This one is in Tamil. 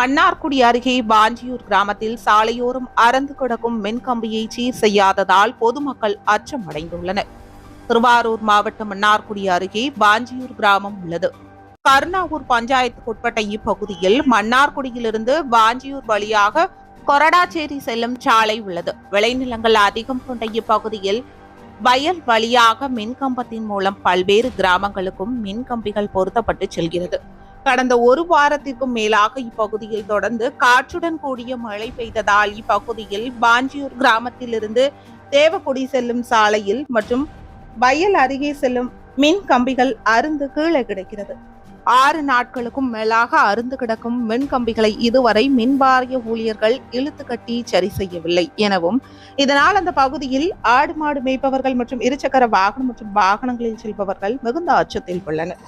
மன்னார்குடி அருகே பாஞ்சியூர் கிராமத்தில் சாலையோரம் அறந்து கிடக்கும் மின்கம்பியை சீர் செய்யாததால் பொதுமக்கள் அச்சம் அடைந்துள்ளனர் திருவாரூர் மாவட்டம் மன்னார்குடி அருகே பாஞ்சியூர் கிராமம் உள்ளது. கருணாவூர் பஞ்சாயத்துக்குட்பட்ட இப்பகுதியில் மன்னார்குடியிலிருந்து பாஞ்சியூர் வழியாக கொரடாச்சேரி செல்லும் சாலை உள்ளது. விளைநிலங்கள் அதிகம் கொண்ட இப்பகுதியில் வயல் வழியாக மின்கம்பத்தின் மூலம் பல்வேறு கிராமங்களுக்கும் மின்கம்பிகள் பொருத்தப்பட்டு செல்கிறது. கடந்த ஒரு வாரத்திற்கும் மேலாக இப்பகுதியில் தொடர்ந்து காற்றுடன் கூடிய மழை பெய்ததால் இப்பகுதியில் பாஞ்சியூர் கிராமத்திலிருந்து தேவக்குடி செல்லும் சாலையில் மற்றும் வயல் அருகே செல்லும் மின் கம்பிகள் அருந்து கீழே கிடக்கிறது. ஆறு நாட்களுக்கும் மேலாக அருந்து கிடக்கும் மின் கம்பிகளை இதுவரை மின் வாரிய ஊழியர்கள் இழுத்து கட்டி சரி செய்யவில்லை. எனவும் இதனால் அந்த பகுதியில் ஆடு மாடு மேய்ப்பவர்கள் மற்றும் இருசக்கர வாகனம் மற்றும் வாகனங்களில் செல்பவர்கள் மிகுந்த அச்சத்தில் உள்ளனர்.